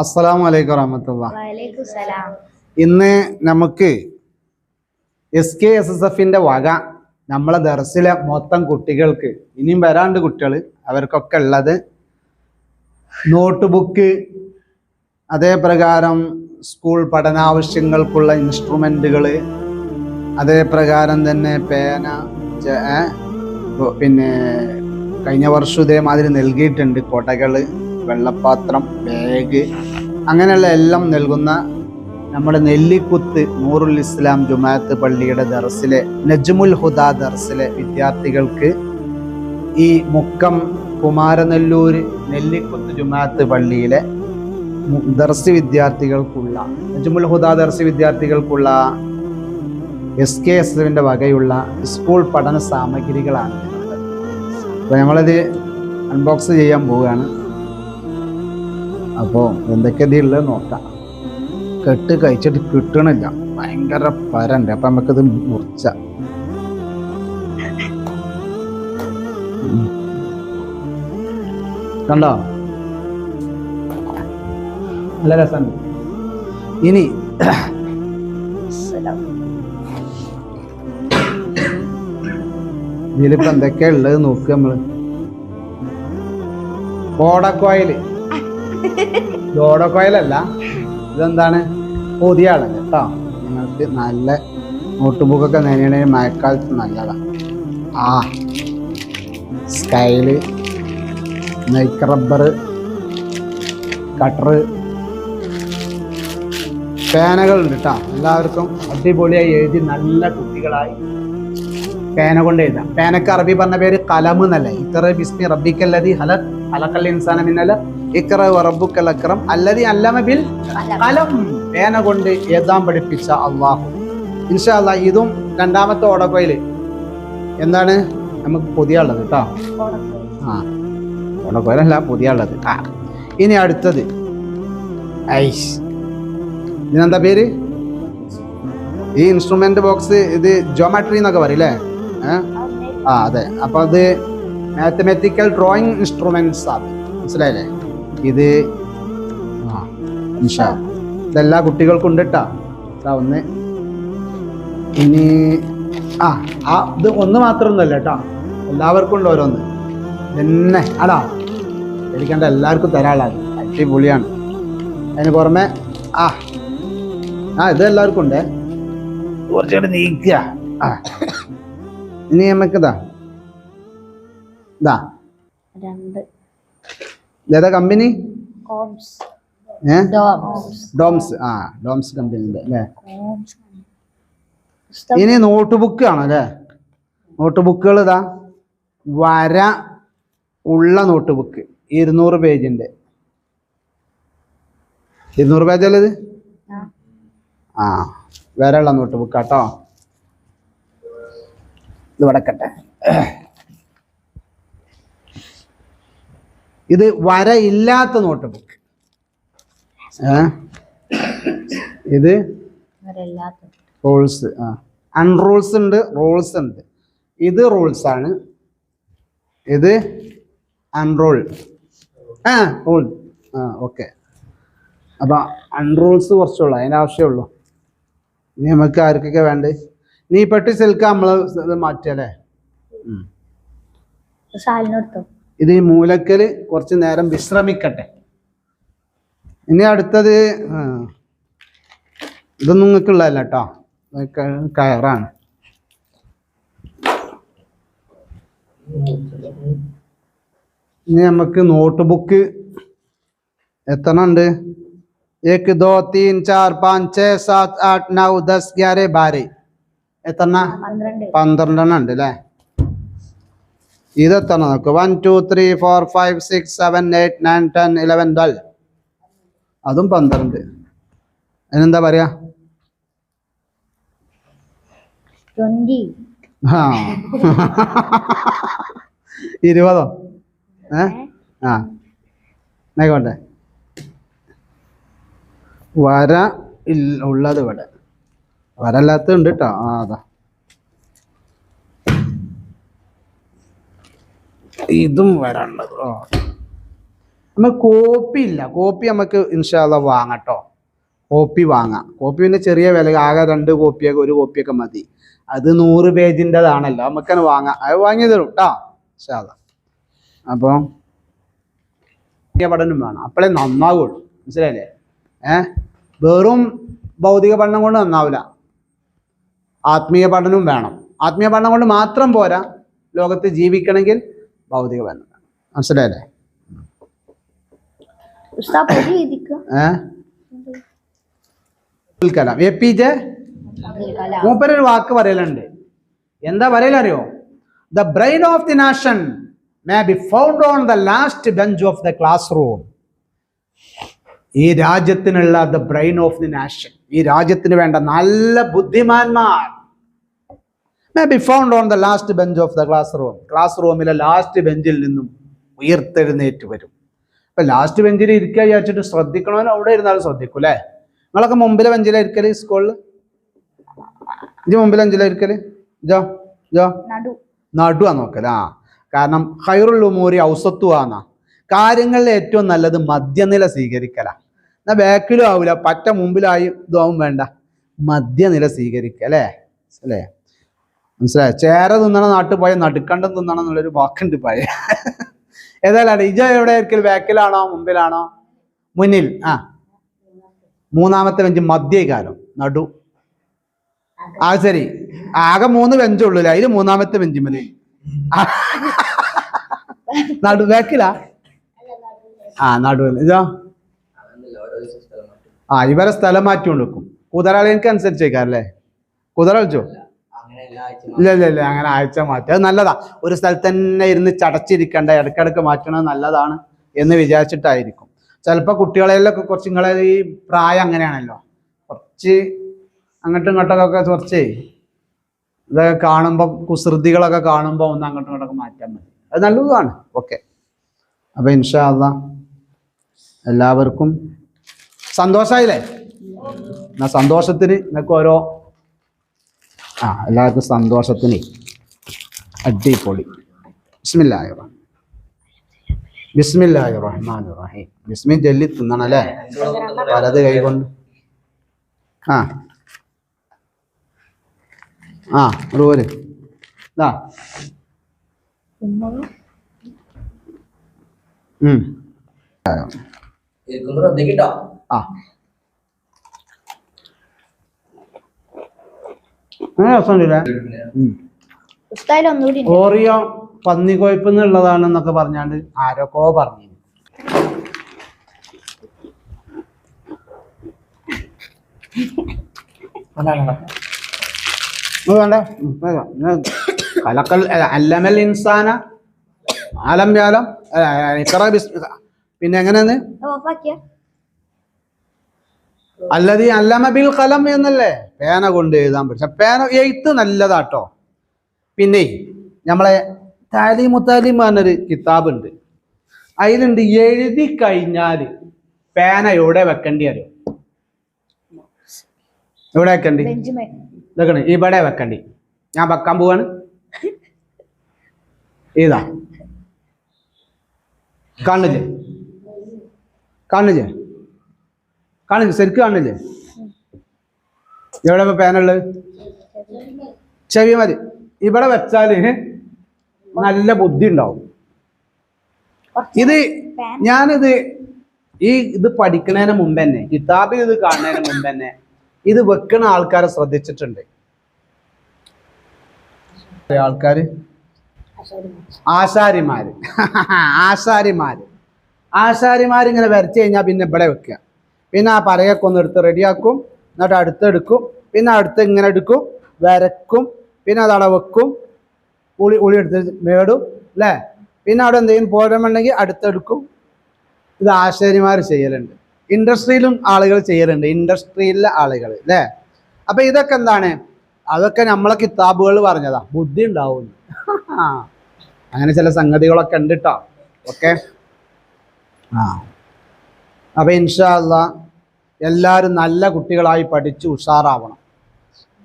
അസ്സലാമു അലൈക്കും വറഹമത്തുള്ള. ഇന്ന് നമുക്ക് എസ് കെ എസ് എസ് എഫിന്റെ വക നമ്മളെ ദർസിലെ മൊത്തം കുട്ടികൾക്ക് ഇനിയും വരാണ്ട് കുട്ടികൾ അവർക്കൊക്കെ ഉള്ളത് നോട്ട് ബുക്ക് അതേ പ്രകാരം സ്കൂൾ പഠനാവശ്യങ്ങൾക്കുള്ള ഇൻസ്ട്രുമെന്റുകൾ അതേപ്രകാരം തന്നെ പേന പിന്നെ കഴിഞ്ഞ വർഷം ഇതേമാതിരി നൽകിയിട്ടുണ്ട് കൊടകൾ വെള്ളപ്പാത്രം ബാഗ് അങ്ങനെയുള്ള എല്ലാം നൽകുന്ന നമ്മുടെ നെല്ലിക്കുത്ത് നൂറുൽ ഇസ്ലാം ജുമാഅത്ത് പള്ളിയുടെ ദർസിലെ നജ്മുൽ ഹുദ ദർസിലെ വിദ്യാർത്ഥികൾക്ക് ഈ മുക്കം കുമാരനെല്ലൂർ നെല്ലിക്കുത്ത് ജുമാഅത്ത് പള്ളിയിലെ ദർസ് വിദ്യാർത്ഥികൾക്കുള്ള നജ്മുൽ ഹുദ ദർസ് വിദ്യാർത്ഥികൾക്കുള്ള എസ് കെ എസ് എഫിന്റെ വകയുള്ള സ്കൂൾ പഠന സാമഗ്രികളാണ്. അപ്പോൾ നമ്മളത് അൺബോക്സ് ചെയ്യാൻ പോവുകയാണ്. അപ്പോൾ എന്തൊക്കെ ഇതിലുള്ളത് നോക്കാം. കെട്ട് കഴിച്ചിട്ട് കിട്ടണില്ല. ഭയങ്കര പരണ്ട്. അപ്പം നമുക്കിത് മുറിച്ച. കണ്ടോ? നല്ല രസം ഇനി ഇതിലിപ്പോ എന്തൊക്കെയാ ഉള്ളത് നോക്കുക നമ്മൾ. ഓടക്കോയിൽ കോയിലല്ല ഇതെന്താണ്? പുതിയ ആളല്ല കേട്ടോ. നിങ്ങൾക്ക് നല്ല നോട്ട് ബുക്കൊക്കെ നേരിടണ മഴക്കാലത്ത് നല്ലതാണ് ആ സ്കൈൽ നൈക്ക് റബ്ബർ കട്ടറ് പേനകളുണ്ട് കേട്ടോ. എല്ലാവർക്കും അടിപൊളിയായി എഴുതി നല്ല കുട്ടികളായി. പേന കൊണ്ട് എഴുതാം. പേനക്ക് അറബി പറഞ്ഞ പേര് കലം എന്നല്ല. ഇത്ര ബിസ്മി റബ്ബിക്കല്ലതി ഹല ഹലക്കൽ ഇൻസാനം എന്നല്ല ഇക്ര റബ്ബുക്കൽ അക്രം അല്ലതി അല്ലമ ബിൽ കലം. പേന കൊണ്ട് എഴുതാൻ പഠിപ്പിച്ച അള്ളാഹു. ഇൻഷാ അല്ലാ ഇതും രണ്ടാമത്തെ ഓടക്കോയിൽ എന്താണ്? നമുക്ക് പുതിയ ഉള്ളത് കേട്ടോ. ആ ഓടക്കോയിലല്ല പുതിയ ഉള്ളത്. ആ ഇനി അടുത്തത്. ഐസ്. ഇതിനെന്താ പേര്? ഈ ഇൻസ്ട്രുമെന്റ് ബോക്സ് ഇത് ജോമാട്രി എന്നൊക്കെ പറയും അല്ലേ? ഏഹ് ആ അതെ. അപ്പോൾ അത് മാത്തമാറ്റിക്കൽ ഡ്രോയിങ് ഇൻസ്ട്രുമെന്റ്സ് ആണ്. മനസ്സിലായില്ലേ? ഇത് ആ ഇൻഷാ ഇതെല്ലാ കുട്ടികൾക്കും ഉണ്ട് കേട്ടോ ഒന്ന്. ഇനി ആ ആ ഇത് ഒന്ന് മാത്രമൊന്നുമല്ല കേട്ടോ എല്ലാവർക്കും ഉണ്ട് ഓരോന്ന്. എന്നെ അടാ എടുക്കേണ്ട എല്ലാവർക്കും തരാളാണ് അടിപൊളിയാണ്. അതിന് പുറമെ ആ ആ ഇത് എല്ലാവർക്കും ഉണ്ട്. കുറച്ചുകൂടെ നീക്കുക. ആ. ഇനി നമുക്ക് ഇതാ. ഇതാ രണ്ട്. ഇതേതാ കമ്പനി? ഡോംസ്. ആ ഡോംസ് കമ്പനി ഉണ്ട് അല്ലേ ഇനി നോട്ട് ബുക്ക് ആണ് അല്ലേ? നോട്ട് ബുക്കുകൾ ഇതാ വര ഉള്ള നോട്ട് ബുക്ക് ഇരുന്നൂറ് പേജിന്റെ ഇരുന്നൂറ് പേജല്ലേ ഇത്? ആ. വരയുള്ള നോട്ട് ബുക്ക് കേട്ടോ ഇത് വടക്കട്ടെ. ഇത് വരയില്ലാത്ത നോട്ട് ബുക്ക് ഇത് റോൾസ് ആ. അൺറൂൾസ് ഉണ്ട് റൂൾസ് ഉണ്ട്. ഇത് റൂൾസ് ആണ്. ഇത് അൺറോൾ ആ റൂൾ ആ ഓക്കെ അപ്പൊ അൺറൂൾസ് കുറച്ചുള്ളൂ അതിന്റെ ആവശ്യമുള്ളൂ. ഇനി നമുക്ക് ആർക്കൊക്കെ വേണ്ടേ? നീ പെട്ടി സിൽക്ക് നമ്മൾ ഇത് മാറ്റിയല്ലേ ഉം. സാലിനെടുത്തു ഇത് ഈ മൂലക്കൽ കുറച്ച് നേരം വിശ്രമിക്കട്ടെ ഇനി അടുത്തത് ആ, ഇതൊന്നും നിങ്ങൾക്കുള്ളതല്ല കേട്ടോ ഇതൊക്കെ കയറാണ് ഇനി നമുക്ക് നോട്ട് ബുക്ക് എത്ര ഉണ്ട് एक दो तीन चार पाँच छः सात आठ नौ दस ग्यारह बारह എത്ര പന്ത്രണ്ട്. പന്ത്രണ്ടെണ്ണം ഉണ്ട് അല്ലേ ഇതെത്തണം നോക്ക്. One two three four five six seven eight nine ten eleven twelve അതും പന്ത്രണ്ട്. അതിനെന്താ പറയാ? ആ. ഇരുപതോ? ഏ? ആ. ആയിക്കോട്ടെ വര ഇല്ല ഉള്ളത് ഇവിടെ. വരല്ലാത്തത് ഉണ്ട് കേട്ടോ ആ അതാ. ഇതും വരാനുള്ളത്. ഓ നമുക്ക് കോപ്പി ഇല്ല. കോപ്പി നമുക്ക് ഇൻഷാല്ല വാങ്ങട്ടോ കോപ്പി വാങ്ങാം. കോപ്പി പിന്നെ ചെറിയ വില ആകെ രണ്ട് കോപ്പിയൊക്കെ ഒരു കോപ്പിയൊക്കെ മതി. അത് നൂറ് പേജിന്റെതാണല്ലോ. നമുക്കത് വാങ്ങാം. അത് വാങ്ങി തരും കേട്ടോ ഇൻഷാല്ല അപ്പോൾ പഠനം വേണം. അപ്പോഴേ നന്നാവുള്ളൂ. മനസ്സിലായില്ലേ? ഏഹ് വെറും ഭൗതിക പഠനം കൊണ്ട് നന്നാവില്ല ആത്മീയ പഠനവും വേണം. ആത്മീയ പഠനം കൊണ്ട് മാത്രം പോരാ. ലോകത്ത് ജീവിക്കണമെങ്കിൽ ഭൗതിക പഠനം വേണം. മനസ്സിലായല്ലേ? Abdul Kalam A P J? മൂപ്പരൊരു വാക്ക് പറയലുണ്ട്. എന്താ പറയലറിയോ? The brain of the nation may be found on the last bench of the class room ഈ രാജ്യത്തിനുള്ള the brain of the nation ഈ രാജ്യത്തിന് വേണ്ട നല്ല ബുദ്ധിമാന്മാർ. May be found on the last bench of the class room class റൂമിലെ last ബെഞ്ചിൽ നിന്നും ഉയർത്തെഴുന്നേറ്റ് വരും. അപ്പൊ ലാസ്റ്റ് ബെഞ്ചിൽ ഇരിക്കുക വിചാരിച്ചിട്ട് ശ്രദ്ധിക്കണമെന്ന് അവിടെ ഇരുന്നാലും ശ്രദ്ധിക്കും അല്ലേ നിങ്ങളൊക്കെ മുമ്പിലെ ബെഞ്ചിലായിരിക്കൽ സ്കൂളിൽ മുമ്പിലെ ബെഞ്ചിലെ അഞ്ചിലായിരിക്കൽ ജോ ജോ നടു. നടുവാ നോക്കല ആ. കാരണം ഹൈറുൽ ഉമൂരി ഔസത്തുവാന്ന. കാര്യങ്ങളിൽ ഏറ്റവും നല്ലത് മധ്യനില സ്വീകരിക്കല. എന്നാ ബാക്കിലും ആവില്ല പറ്റ മുമ്പിലായി ഇതാവും വേണ്ട. മധ്യനില സ്വീകരിക്കുക അല്ലേ? അല്ലേ? മനസ്സിലായോ? ചേര തിന്നണ നാട്ടിൽ പോയ നടുക്കണ്ടം തിന്നണം എന്നുള്ളൊരു വാക്കുണ്ട് പഴയ ഏതായാലും ഇജ എവിടെ ആയിരിക്കും? ബാക്കിലാണോ? മുമ്പിലാണോ? മുന്നിൽ. ആ. മൂന്നാമത്തെ ബെഞ്ച് മധ്യകാലം. നടു. ആ ശരി. ആകെ മൂന്ന് ബെഞ്ചുള്ളൂ അതിൽ മൂന്നാമത്തെ ബെഞ്ച് മതി. നടു ബാക്കിലാ? ആ നടുവല്ലേ ഇതോ. ആ ഇവരെ സ്ഥലം മാറ്റി കൊടുക്കും കുതിരാളിക്ക് അനുസരിച്ചേക്കാല്ലേ കുതിര കളിച്ചോ ഇല്ല ഇല്ല ഇല്ല അങ്ങനെ ആഴ്ച മാറ്റി. അത് നല്ലതാ. ഒരു സ്ഥലത്ത് തന്നെ ഇരുന്ന് ചടച്ചിരിക്കണ്ട ഇടയ്ക്കിടയ്ക്ക് മാറ്റണത് നല്ലതാണ് എന്ന് വിചാരിച്ചിട്ടായിരിക്കും. ചിലപ്പോൾ കുട്ടികളെല്ലൊക്കെ കുറച്ച് നിങ്ങളെ ഈ പ്രായം അങ്ങനെയാണല്ലോ. കുറച്ച് അങ്ങോട്ടും ഇങ്ങോട്ടൊക്കെ കുറച്ചേ ഇതൊക്കെ കാണുമ്പോൾ കുസൃതികളൊക്കെ കാണുമ്പോൾ ഒന്ന് അങ്ങോട്ടും ഇങ്ങോട്ടൊക്കെ മാറ്റാൻ മതി. അത് നല്ലതാണ്. ഓക്കെ. അപ്പോൾ ഇൻഷാ അള്ളാ എല്ലാവർക്കും സന്തോഷമായില്ലേ എന്നാ സന്തോഷത്തിന് നിങ്ങൾക്ക് ഓരോ ആ എല്ലാവർക്കും സന്തോഷത്തിന് അടിപൊളി. ബിസ്മില്ലാഹി റഹ്മാൻ റഹ്മാൻ റഹീം ബിസ്മി ജല്ലി തിന്നണം അല്ലേ വലത് കൈകൊണ്ട് ആ ആ റോൽ ഇതാ. ഉം. ആ. രസമുണ്ടല്ലേ. ഓറിയോ പന്നി കൊഴുപ്പെന്നുള്ളതാണെന്നൊക്കെ പറഞ്ഞാണ്ട് ആരൊക്കെ പറഞ്ഞു. കലക്കൽ അല്ലമൽ ഇൻസാന ആലം വ്യാലം പിന്നെ എങ്ങനെയാണ്? അല്ലതി അല്ലമ ബിൽ കലം എന്നല്ലേ? പേന കൊണ്ട് എഴുതാൻ പറ്റും. പേന എഴുത്ത് നല്ലതാട്ടോ. പിന്നെ നമ്മളെ താലിമു താലിം പറഞ്ഞൊരു കിതാബുണ്ട്. അതിലുണ്ട് എഴുതി കഴിഞ്ഞാൽ പേന എവിടെ വെക്കേണ്ടി അറിയോ എവിടെ വെക്കണ്ടി? വെക്കണേ ഇതൊക്കെ ഇവിടെ വെക്കണ്ടി. ഞാൻ വെക്കാൻ പോവാണ്. ഇതാ. കാണില്ലേ? കാണില്ലേ? കാണില്ലേ? ശരിക്കും കാണില്ലേ? എവിടെ പേനുള്ളത് ചെവി മതി. ഇവിടെ വെച്ചാൽ നല്ല ബുദ്ധി ഉണ്ടാവും. ഇത് ഞാനിത് ഈ ഇത് പഠിക്കുന്നതിന് മുമ്പ് തന്നെ കിതാബിൽ ഇത് കാണുന്നതിന് മുമ്പ് തന്നെ ഇത് വെക്കുന്ന ആൾക്കാരെ ശ്രദ്ധിച്ചിട്ടുണ്ട്. ആൾക്കാര്? ആശാരിമാര്. ആശാരിമാര്. ആശാരിമാരിങ്ങനെ വരച്ച് കഴിഞ്ഞാൽ പിന്നെ ഇവിടെ വെക്കുക പിന്നെ ആ പറയൊക്കെ ഒന്ന് എടുത്ത് റെഡിയാക്കും. എന്നിട്ട് അടുത്തെടുക്കും പിന്നെ അടുത്ത് ഇങ്ങനെ എടുക്കും. വരക്കും. പിന്നെ അത് വെക്കും. ഉളി ഉളി എടുത്ത് മേടും. അല്ലേ? പിന്നെ അവിടെ എന്തെങ്കിലും പോരമുണ്ടെങ്കിൽ അടുത്തെടുക്കും ഇത് ആശാരിമാർ ചെയ്യലുണ്ട്. ഇൻഡസ്ട്രിയിലും ആളുകൾ ചെയ്യലുണ്ട്. ഇൻഡസ്ട്രിയിലെ ആളുകൾ. അല്ലേ? അപ്പം ഇതൊക്കെ എന്താണ്? അതൊക്കെ നമ്മളെ കിതാബുകൾ പറഞ്ഞതാ. ബുദ്ധി ഉണ്ടാവും. അങ്ങനെ ചില സംഗതികളൊക്കെ ഉണ്ട് കേട്ടോ ഓക്കെ? ആ. അപ്പൊ ഇൻഷാല്ല എല്ലാവരും നല്ല കുട്ടികളായി പഠിച്ച് ഉഷാറാവണം.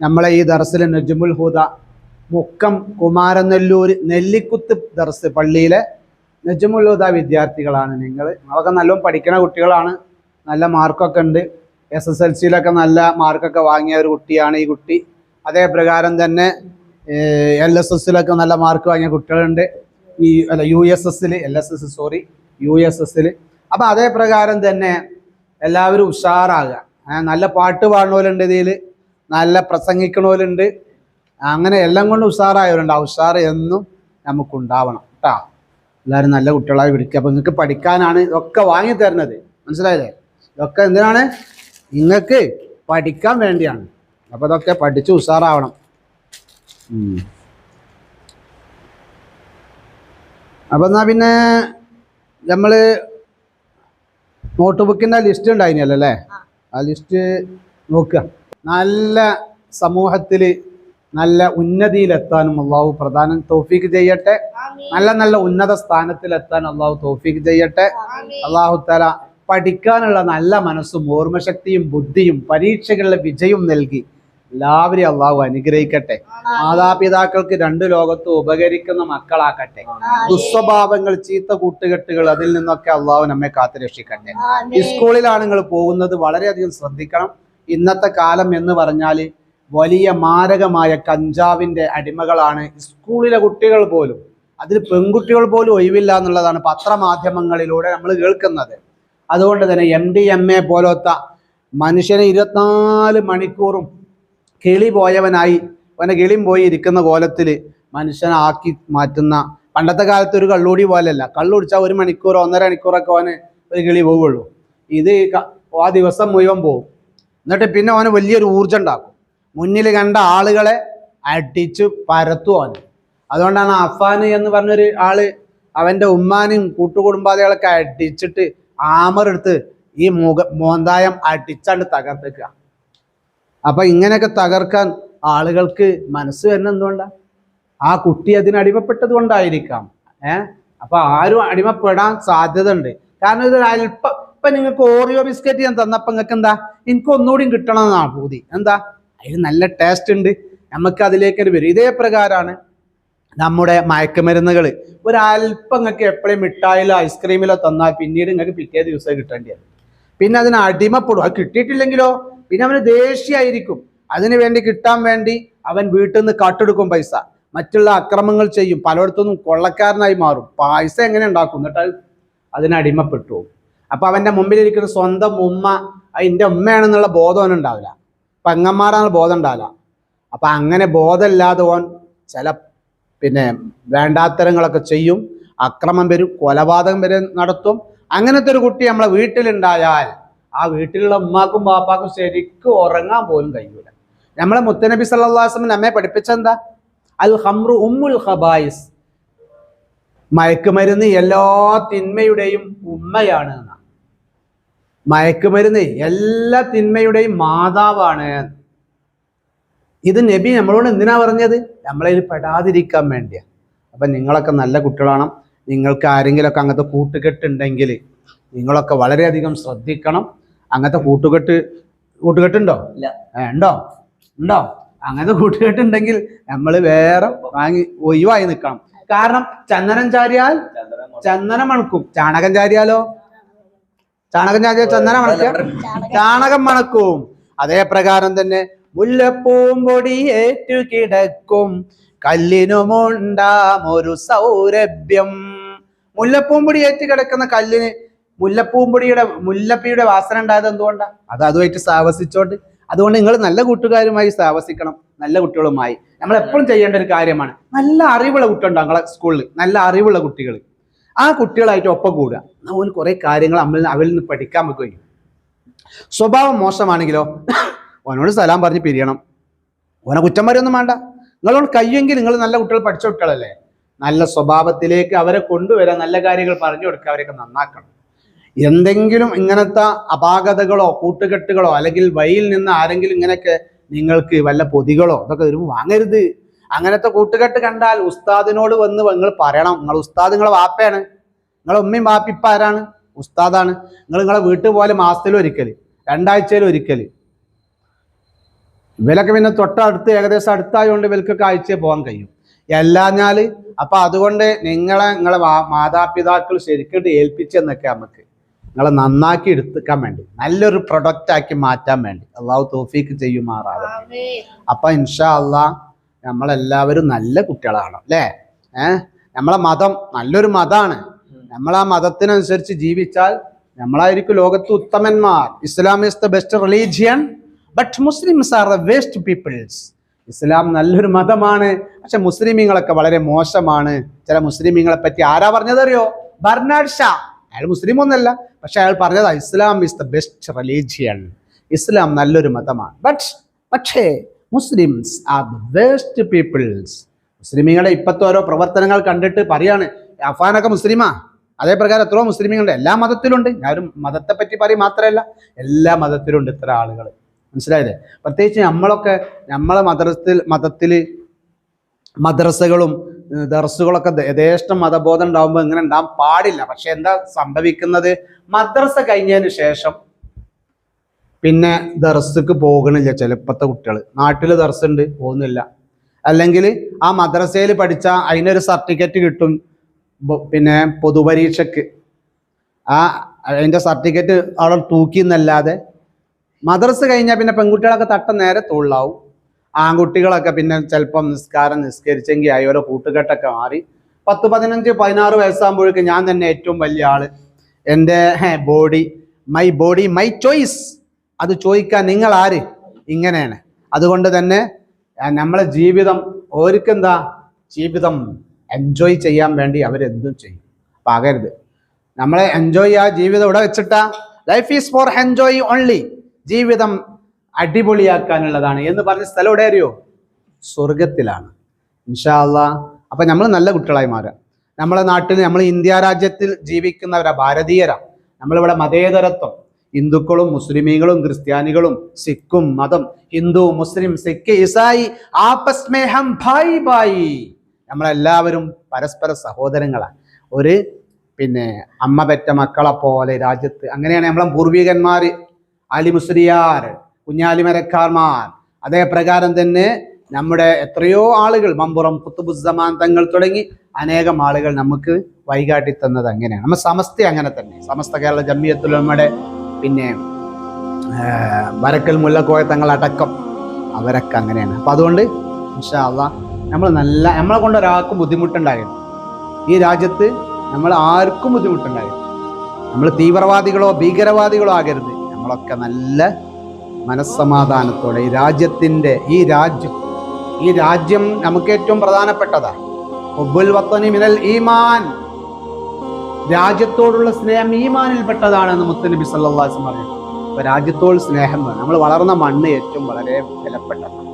നമ്മളെ ഈ ദർസിൽ നജുമുൽ ഹുദ മുക്കം കുമാരനെല്ലൂർ നെല്ലിക്കുത്ത് ദർസ് പള്ളിയിലെ നജമുല്ലുദ വിദ്യാർത്ഥികളാണ് നിങ്ങൾ നിങ്ങളൊക്കെ നല്ലോണം പഠിക്കണ കുട്ടികളാണ്. നല്ല മാർക്കൊക്കെ ഉണ്ട്. എസ് എസ് എൽ സിയിലൊക്കെ നല്ല മാർക്കൊക്കെ വാങ്ങിയ ഒരു കുട്ടിയാണ് ഈ കുട്ടി. അതേ പ്രകാരം തന്നെ എൽ എസ് എസിലൊക്കെ നല്ല മാർക്ക് വാങ്ങിയ കുട്ടികളുണ്ട്. ഈ അല്ല യു എസ് എസിൽ L S S sorry U S എസിൽ അപ്പം അതേ പ്രകാരം തന്നെ എല്ലാവരും ഉഷാറാകുക. നല്ല പാട്ട് പാടുന്നവരുണ്ട് ഇതിൽ നല്ല പ്രസംഗിക്കണവരുണ്ട് അങ്ങനെ എല്ലാം കൊണ്ടും ഉഷാറായവരുണ്ട്. ആ ഉഷാർ എന്നും നമുക്കുണ്ടാവണം കേട്ടോ എല്ലാവരും നല്ല കുട്ടികളായി വിളിക്കുക അപ്പം നിങ്ങൾക്ക് പഠിക്കാനാണ് ഇതൊക്കെ വാങ്ങി തരുന്നത്. മനസ്സിലായില്ലേ? ഇതൊക്കെ എന്തിനാണ്? നിങ്ങൾക്ക് പഠിക്കാൻ വേണ്ടിയാണ്. അപ്പോൾ ഇതൊക്കെ പഠിച്ച് ഉഷാറാവണം. അപ്പം എന്നാൽ പിന്നെ നമ്മൾ നോട്ട് ബുക്കിന്റെ ലിസ്റ്റ് ഉണ്ടായിരുന്നല്ലോ അല്ലേ? ആ. ലിസ്റ്റ് നോക്കുക. നല്ല സമൂഹത്തിൽ നല്ല ഉന്നതിയിലെത്താനും അള്ളാഹു പ്രധാനം തോഫീക്ക് ചെയ്യട്ടെ. നല്ല നല്ല ഉന്നത സ്ഥാനത്തിലെത്താൻ അള്ളാഹു തോഫീക്ക് ചെയ്യട്ടെ. അള്ളാഹു തല പഠിക്കാനുള്ള നല്ല മനസ്സും ഓർമ്മശക്തിയും ബുദ്ധിയും പരീക്ഷകളിലെ വിജയം നൽകി. എല്ലാവരെയും അള്ളാഹു അനുഗ്രഹിക്കട്ടെ. മാതാപിതാക്കൾക്ക് രണ്ടു ലോകത്തും ഉപകരിക്കുന്ന മക്കളാക്കട്ടെ. ദുസ്വഭാവങ്ങൾ ചീത്ത കൂട്ടുകെട്ടുകൾ അതിൽ നിന്നൊക്കെ അള്ളാഹു നമ്മെ കാത്തു രക്ഷിക്കട്ടെ. ഈ സ്കൂളിലാണ് നിങ്ങൾ പോകുന്നത്. വളരെയധികം ശ്രദ്ധിക്കണം. ഇന്നത്തെ കാലം എന്ന് പറഞ്ഞാൽ വലിയ മാരകമായ കഞ്ചാവിന്റെ അടിമകളാണ് സ്കൂളിലെ കുട്ടികൾ പോലും. അതിൽ പെൺകുട്ടികൾ പോലും ഒഴിവില്ല എന്നുള്ളതാണ് പത്രമാധ്യമങ്ങളിലൂടെ നമ്മൾ കേൾക്കുന്നത്. അതുകൊണ്ട് തന്നെ എം ഡി എം എ പോലത്തെ മനുഷ്യനെ ഇരുപത്തിനാല് മണിക്കൂറും കിളി പോയവനായി അവനെ കിളിയും പോയി ഇരിക്കുന്ന കോലത്തിൽ മനുഷ്യനാക്കി മാറ്റുന്ന. പണ്ടത്തെ കാലത്ത് ഒരു കള്ളുകൂടി പോലെയല്ല കള്ളുടിച്ചാൽ ഒരു മണിക്കൂറോ ഒന്നര മണിക്കൂറൊക്കെ അവന് ഒരു കിളി പോവുള്ളൂ. ഇത് ആ ദിവസം മുഴുവൻ പോവും. എന്നിട്ട് പിന്നെ അവന് വലിയൊരു ഊർജം ഉണ്ടാക്കും. മുന്നിൽ കണ്ട ആളുകളെ അടിച്ച് പരത്തും അവന്. അതുകൊണ്ടാണ് അഫാന് എന്ന് പറഞ്ഞൊരു ആൾ അവന്റെ ഉമ്മാനും കൂട്ടുകുടുംബാദികളൊക്കെ അടിച്ചിട്ട് ആമറെടുത്ത് ഈ മുഖ മോന്തായം അടിച്ചാണ്ട് തകർത്തേക്കുക. അപ്പൊ ഇങ്ങനെയൊക്കെ തകർക്കാൻ ആളുകൾക്ക് മനസ്സ് വരുന്ന എന്തുകൊണ്ടാ? ആ കുട്ടി അതിന് അടിമപ്പെട്ടത് കൊണ്ടായിരിക്കാം. ഏ? അപ്പൊ ആരും അടിമപ്പെടാൻ സാധ്യത ഉണ്ട് കാരണം ഇത് അല്പം ഇപ്പൊ നിങ്ങൾക്ക് ഓറിയോ ബിസ്ക്കറ്റ് ഞാൻ തന്നപ്പോ നിങ്ങൾക്ക് എന്താ? എനിക്ക് ഒന്നുകൂടി കിട്ടണം എന്നാണ് പൂതി. എന്താ? അതിന് നല്ല ടേസ്റ്റ് ഉണ്ട്. നമുക്ക് അതിലേക്ക് വരും. ഇതേ പ്രകാരമാണ് നമ്മുടെ മയക്കുമരുന്നുകൾ ഒരല്പം നിങ്ങൾക്ക് എപ്പോഴും മിഠായിലോ ഐസ്ക്രീമിലോ തന്നാൽ പിന്നീട് നിങ്ങൾക്ക് പിറ്റേ ദിവസം കിട്ടേണ്ടി പിന്നെ അതിന് അടിമപ്പെടും. അത് കിട്ടിയിട്ടില്ലെങ്കിലോ? പിന്നെ അവന് ദേഷ്യമായിരിക്കും അതിനു വേണ്ടി കിട്ടാൻ വേണ്ടി അവൻ വീട്ടിൽ നിന്ന് കാട്ടെടുക്കും പൈസ. മറ്റുള്ള അക്രമങ്ങൾ ചെയ്യും. പലയിടത്തുനിന്നും കൊള്ളക്കാരനായി മാറും. പൈസ എങ്ങനെ ഉണ്ടാക്കും? എന്നിട്ട് അതിനടിമപ്പെട്ടു അപ്പൊ അവന്റെ മുമ്പിലിരിക്കുന്ന സ്വന്തം ഉമ്മ അതിന്റെ ഉമ്മയാണെന്നുള്ള ബോധം അവനുണ്ടാവില്ല പെങ്ങന്മാരാണെന്നുള്ള ബോധം ഉണ്ടാവില്ല അപ്പൊ അങ്ങനെ ബോധമില്ലാതെ ഓൻ ചില പിന്നെ വേണ്ടാത്തരങ്ങളൊക്കെ ചെയ്യും. അക്രമം വരും കൊലപാതകം വരെ നടത്തും. അങ്ങനത്തെ ഒരു കുട്ടി നമ്മളെ വീട്ടിലുണ്ടായാൽ ആ വീട്ടിലുള്ള ഉമ്മാക്കും ബാപ്പാക്കും ശരിക്കും ഉറങ്ങാൻ പോലും കഴിയൂല. നമ്മളെ മുത്തനബി സല്ലാസ്ലം നമ്മെ പഠിപ്പിച്ചെന്താ അൽ ഹംറു ഉമ്മുൽ ഹബായിസ് മയക്കുമരുന്ന് എല്ലാ തിന്മയുടെയും ഉമ്മയാണ് എന്നാണ്. മയക്കുമരുന്ന് എല്ലാ തിന്മയുടെയും മാതാവാണ്. ഇത് നബി നമ്മളോട് എന്തിനാ പറഞ്ഞത്? നമ്മളതിൽ പെടാതിരിക്കാൻ വേണ്ടിയാ. അപ്പം നിങ്ങളൊക്കെ നല്ല കുട്ടികളാണ്. നിങ്ങൾക്ക് ആരെങ്കിലുമൊക്കെ അങ്ങനത്തെ കൂട്ടുകെട്ടുണ്ടെങ്കിൽ നിങ്ങളൊക്കെ വളരെയധികം ശ്രദ്ധിക്കണം. അങ്ങനത്തെ കൂട്ടുകെട്ട് കൂട്ടുകെട്ടുണ്ടോ? ഇല്ല. ഉണ്ടോ? ഉണ്ടോ? അങ്ങനത്തെ കൂട്ടുകെട്ടുണ്ടെങ്കിൽ നമ്മൾ വേറെ വാങ്ങി ഒഴിവായി നിൽക്കണം കാരണം ചന്ദനം ചാരിയാൽ ചന്ദനം മണക്കും. ചാണകം ചാരിയാലോ? ചാണകം ചാരിയാൽ ചന്ദനം മണക്കുക ചാണകം. മണക്കും. അതേ പ്രകാരം തന്നെ മുല്ലപ്പൂമ്പൊടി ഏറ്റു കിടക്കും. കല്ലിനുമുണ്ടാം ഒരു സൗരഭ്യം മുല്ലപ്പൂമ്പൊടി ഏറ്റു കിടക്കുന്ന കല്ലിന് മുല്ലപ്പൂമ്പൊടിയുടെ മുല്ലപ്പിയുടെ വാസന ഉണ്ടായത് എന്തുകൊണ്ടാണ് അത് അതുമായിട്ട് സാവസിച്ചോണ്ട് അതുകൊണ്ട് നിങ്ങൾ നല്ല കൂട്ടുകാരുമായി സാവസിക്കണം നല്ല കുട്ടികളുമായി. നമ്മൾ എപ്പോഴും ചെയ്യേണ്ട ഒരു കാര്യമാണ് നല്ല അറിവുള്ള കുട്ടിയുണ്ടോ ഞങ്ങളെ സ്കൂളിൽ നല്ല അറിവുള്ള കുട്ടികൾ ആ കുട്ടികളായിട്ട് ഒപ്പം കൂടുക. നമ്മൾ കുറെ കാര്യങ്ങൾ നമ്മൾ അവരിൽ നിന്ന് പഠിക്കാൻ നമുക്ക് സ്വഭാവം മോശമാണെങ്കിലോ ഓനോട് സലാം പറഞ്ഞ് പിരിയണം. ഓനെ കുറ്റം വരെയൊന്നും വേണ്ട. നിങ്ങളോട് കഴിയുമെങ്കിൽ നിങ്ങൾ നല്ല കുട്ടികൾ പഠിച്ച കുട്ടികളല്ലേ? നല്ല സ്വഭാവത്തിലേക്ക് അവരെ കൊണ്ടുവരാൻ നല്ല കാര്യങ്ങൾ പറഞ്ഞു കൊടുക്കുക അവരെയൊക്കെ നന്നാക്കണം. എന്തെങ്കിലും ഇങ്ങനത്തെ അപാകതകളോ കൂട്ടുകെട്ടുകളോ അല്ലെങ്കിൽ വഴിയിൽ നിന്ന് ആരെങ്കിലും ഇങ്ങനെയൊക്കെ നിങ്ങൾക്ക് വല്ല പൊതികളോ ഇതൊക്കെ വരുമ്പോൾ വാങ്ങരുത്. അങ്ങനത്തെ കൂട്ടുകെട്ട് കണ്ടാൽ ഉസ്താദിനോട് വന്ന് നിങ്ങൾ പറയണം. നിങ്ങൾ ഉസ്താദ് നിങ്ങളെ വാപ്പയാണ്. നിങ്ങളെ ഉമ്മയും വാപ്പ ഇപ്പം ആരാണ്? ഉസ്താദാണ്. നിങ്ങൾ നിങ്ങളെ വീട്ടിൽ പോലെ മാസത്തിൽ ഒരിക്കൽ രണ്ടാഴ്ചയിൽ ഒരിക്കൽ പിന്നെ തൊട്ടടുത്ത് ഏകദേശം അടുത്തായതുകൊണ്ട് ഇവർക്കൊക്കെ ആഴ്ചയെ പോകാൻ കഴിയും. എല്ലാഞ്ഞാൽ അപ്പൊ അതുകൊണ്ട് നിങ്ങളെ നിങ്ങളെ മാതാപിതാക്കൾ ശരിക്കും ഏൽപ്പിച്ചെന്നൊക്കെ നമുക്ക് നിങ്ങളെ നന്നാക്കി എടുക്കാൻ വേണ്ടി നല്ലൊരു പ്രൊഡക്റ്റ് ആക്കി മാറ്റാൻ വേണ്ടി. അള്ളാഹു തോഫീക്ക് ചെയ്യുമാറാകട്ടെ അപ്പൊ ഇൻഷാ അള്ളാ നമ്മളെല്ലാവരും നല്ല കുട്ടികളാണ് അല്ലേ? ഏഹ് നമ്മളെ മതം നല്ലൊരു മതമാണ് നമ്മൾ ആ മതത്തിനനുസരിച്ച് ജീവിച്ചാൽ നമ്മളായിരിക്കും ലോകത്ത് ഉത്തമന്മാർ. Islam is the best religion but Muslims are the waste peoples Islam നല്ലൊരു മതമാണ് പക്ഷെ മുസ്ലിമീങ്ങളൊക്കെ വളരെ മോശമാണ്. ചില മുസ്ലിമീങ്ങളെ പറ്റി ആരാ പറഞ്ഞതറിയോ? ബർണാഡ് ഷാ. അയാൾ മുസ്ലിം ഒന്നല്ല പക്ഷെ അയാൾ പറഞ്ഞത് Islam is the best religion Islam നല്ലൊരു മതമാണ്. ബട്ട് പക്ഷേ Muslims are the best peoples മുസ്ലിമീങ്ങളുടെ ഇപ്പോഴത്തെ ഓരോ പ്രവർത്തനങ്ങൾ കണ്ടിട്ട് പറയാണ് അഫാനൊക്കെ മുസ്ലിമാ. അതേ പ്രകാരം എത്രയോ മുസ്ലിമീങ്ങളുണ്ട് എല്ലാ മതത്തിലുണ്ട്. ഞാനും മതത്തെ പറ്റി പറയും മാത്രമല്ല എല്ലാ മതത്തിലുണ്ട് ഇത്ര ആളുകൾ മനസ്സിലായത് പ്രത്യേകിച്ച് നമ്മളൊക്കെ നമ്മളെ മദ്രസത്തിൽ മതത്തിൽ മദ്രസകളും ദർസുകളൊക്കെ യഥേഷ്ടം മതബോധം ഉണ്ടാകുമ്പോൾ ഇങ്ങനെ ഉണ്ടാകാൻ പാടില്ല. പക്ഷെ എന്താ സംഭവിക്കുന്നത്? മദ്രസ കഴിഞ്ഞതിന് ശേഷം പിന്നെ ദർസക്ക് പോകണില്ല ചിലപ്പോഴത്തെ കുട്ടികൾ നാട്ടിൽ ദർസുണ്ട് പോകുന്നില്ല. അല്ലെങ്കിൽ ആ മദ്രസയിൽ പഠിച്ച അതിനൊരു സർട്ടിഫിക്കറ്റ് കിട്ടും പിന്നെ പൊതുപരീക്ഷക്ക്. ആ അതിന്റെ സർട്ടിഫിക്കറ്റ് അവിടെ തൂക്കി എന്നല്ലാതെ മദ്രസ കഴിഞ്ഞാൽ പിന്നെ പെൺകുട്ടികളൊക്കെ തട്ട നേരെ തൊഴിലാവും ആൺകുട്ടികളൊക്കെ പിന്നെ ചിലപ്പം നിസ്കാരം നിസ്കരിച്ചെങ്കിൽ ഓരോ കൂട്ടുകെട്ടൊക്കെ മാറി. പത്ത് പതിനഞ്ച് പതിനാറ് വയസ്സാകുമ്പോഴേക്കും ഞാൻ തന്നെ ഏറ്റവും വലിയ ആൾ. എന്റെ body my body my choice. അത് ചോദിക്കാൻ നിങ്ങൾ ആര് ഇങ്ങനെയാണ്. അതുകൊണ്ട് തന്നെ നമ്മളെ ജീവിതം ഓർക്കെന്താ ജീവിതം എൻജോയ് ചെയ്യാൻ വേണ്ടി അവരെന്തും ചെയ്യും. പകരുത്. നമ്മളെ എൻജോയ് ആ ജീവിതം ഇവിടെ വെച്ചിട്ടാ? Life is for enjoy only ജീവിതം അടിപൊളിയാക്കാനുള്ളതാണ് എന്ന് പറഞ്ഞ സ്ഥലം എവിടെ അറിയോ? സ്വർഗത്തിലാണ് ഇൻഷാ അള്ളാ അപ്പൊ നമ്മൾ നല്ല കുട്ടികളായി മാറുക നമ്മളെ നാട്ടിൽ നമ്മൾ ഇന്ത്യ രാജ്യത്തിൽ ജീവിക്കുന്നവരാ ഭാരതീയരാ. നമ്മളിവിടെ മതേതരത്വം. ഹിന്ദുക്കളും മുസ്ലിമീങ്ങളും ക്രിസ്ത്യാനികളും സിഖും മതം ഹിന്ദു മുസ്ലിം സിഖ് ഇസായി ആപസ്മേഹം ഭായ് ഭായി. നമ്മളെല്ലാവരും പരസ്പര സഹോദരങ്ങളാണ് ഒരു പിന്നെ അമ്മ പെറ്റ മക്കളെ പോലെ രാജ്യത്ത് അങ്ങനെയാണ് നമ്മളെ പൂർവികന്മാർ അലി മുസ്ലിയാർ കുഞ്ഞാലിമരക്കാർമാർ. അതേ പ്രകാരം തന്നെ നമ്മുടെ എത്രയോ ആളുകൾ മമ്പുറം കുത്തുബുസമാൻ തങ്ങൾ തുടങ്ങി അനേകം ആളുകൾ നമുക്ക് വൈകാട്ടി തന്നത് അങ്ങനെയാണ്. നമ്മൾ സമസ്ത അങ്ങനെ തന്നെ. സമസ്ത കേരള ജമ്മിയത്തുലമ്മയുടെ പിന്നെ വരക്കൽ മുല്ലക്കോയ തങ്ങളടക്കം അവരൊക്കെ അങ്ങനെയാണ്. അപ്പം അതുകൊണ്ട് അള്ളാ നമ്മൾ നല്ല നമ്മളെ കൊണ്ട് ഒരാൾക്കും ബുദ്ധിമുട്ടുണ്ടായിരുന്നു ഈ രാജ്യത്ത് നമ്മൾ ആർക്കും ബുദ്ധിമുട്ടുണ്ടായിരുന്നു നമ്മൾ തീവ്രവാദികളോ ഭീകരവാദികളോ ആകരുത്. നമ്മളൊക്കെ നല്ല മനസ്സമാധാനത്തോടെ ഈ രാജ്യത്തിന്റെ ഈ രാജ്യം ഈ രാജ്യം നമുക്ക് ഏറ്റവും പ്രധാനപ്പെട്ടതാണ് ഒബുൽ വത്തനി മിനൽ ഈമാൻ. രാജ്യത്തോടുള്ള സ്നേഹം ഈമാനിൽപ്പെട്ടതാണെന്ന് മുത്തനബി സല്ലാസ് പറഞ്ഞു. അപ്പൊ രാജ്യത്തോട് സ്നേഹം നമ്മൾ വളർന്ന മണ്ണ് ഏറ്റവും വളരെ വിലപ്പെട്ടതാണ്.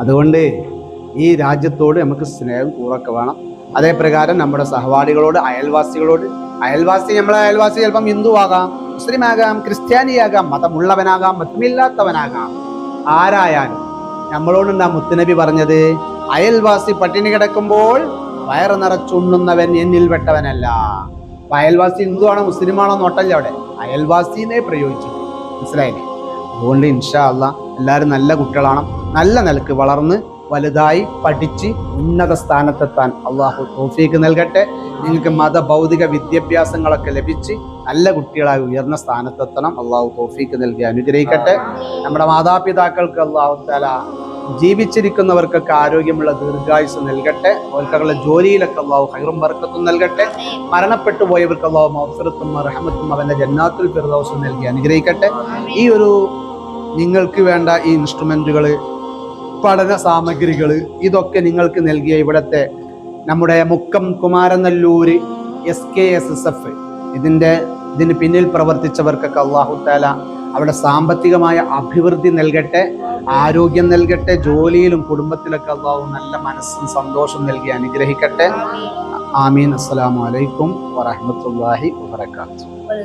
അതുകൊണ്ട് ഈ രാജ്യത്തോട് നമുക്ക് സ്നേഹം കൂറൊക്കെ വേണം. അതേപ്രകാരം നമ്മുടെ സഹപാഠികളോട് അയൽവാസികളോട് അയൽവാസി നമ്മളെ അയൽവാസി ചിലപ്പം ഹിന്ദു ആകാം മുസ്ലിം ആകാം ക്രിസ്ത്യാനിയാകാം മതമുള്ളവനാകാം മതമില്ലാത്തവനാകാം. ആരായാലും നമ്മളോടുണ്ടാ മുത്തുനബി പറഞ്ഞത്? അയൽവാസി പട്ടിണി കിടക്കുമ്പോൾ വയറ് നിറച്ചുണ്ണുന്നവൻ എന്നിൽ പെട്ടവനല്ല. അയൽവാസി ഹിന്ദുവാണോ മുസ്ലിമാണോ നോട്ടല്ല അവിടെ? അയൽവാസിനെ പ്രയോഗിച്ചു മനസ്സിലായില്ലേ? അതുകൊണ്ട് ഇൻഷാ അല്ല എല്ലാവരും നല്ല കുട്ടികളാണ്. നല്ല നിലയ്ക്ക് വളർന്ന് വലുതായി പഠിച്ച് ഉന്നത സ്ഥാനത്തെത്താൻ അള്ളാഹു തോഫീക്ക് നൽകട്ടെ. നിങ്ങൾക്ക് മത ഭൗതിക വിദ്യാഭ്യാസങ്ങളൊക്കെ ലഭിച്ച് നല്ല കുട്ടികളായി ഉയർന്ന സ്ഥാനത്തെത്തണം. അള്ളാഹു തോഫീക്ക് നൽകി അനുഗ്രഹിക്കട്ടെ. നമ്മുടെ മാതാപിതാക്കൾക്ക് അള്ളാഹു തല ജീവിച്ചിരിക്കുന്നവർക്കൊക്കെ ആരോഗ്യമുള്ള ദീർഘായുസ് നൽകട്ടെ. അവർക്കുള്ള ജോലിയിലൊക്കെ അള്ളാഹു ഹൈറും വർക്കത്തും നൽകട്ടെ. മരണപ്പെട്ടു പോയവർക്ക് അള്ളാഹു മൗസറത്തും റഹമത്തും അവന്റെ ജന്നാത്തുൽ ഫിർദൗസും നൽകി അനുഗ്രഹിക്കട്ടെ. ഈ ഒരു നിങ്ങൾക്ക് വേണ്ട ഈ ഇൻസ്ട്രുമെന്റുകൾ പഠന സാമഗ്രികൾ ഇതൊക്കെ നിങ്ങൾക്ക് നൽകിയ ഇവിടുത്തെ നമ്മുടെ Mukkam Kumaranallur S K S S F ഇതിന്റെ ഇതിന് പിന്നിൽ പ്രവർത്തിച്ചവർക്കൊക്കെ അള്ളാഹു താല അവിടെ സാമ്പത്തികമായ അഭിവൃദ്ധി നൽകട്ടെ ആരോഗ്യം നൽകട്ടെ ജോലിയിലും കുടുംബത്തിലൊക്കെ അള്ളാഹു നല്ല മനസ്സും സന്തോഷം നൽകി അനുഗ്രഹിക്കട്ടെ. ആമീൻ. അസ്സലാമു അലൈക്കും വറഹ്മത്തുള്ളാഹി വബറകാതുഹു. ഒരു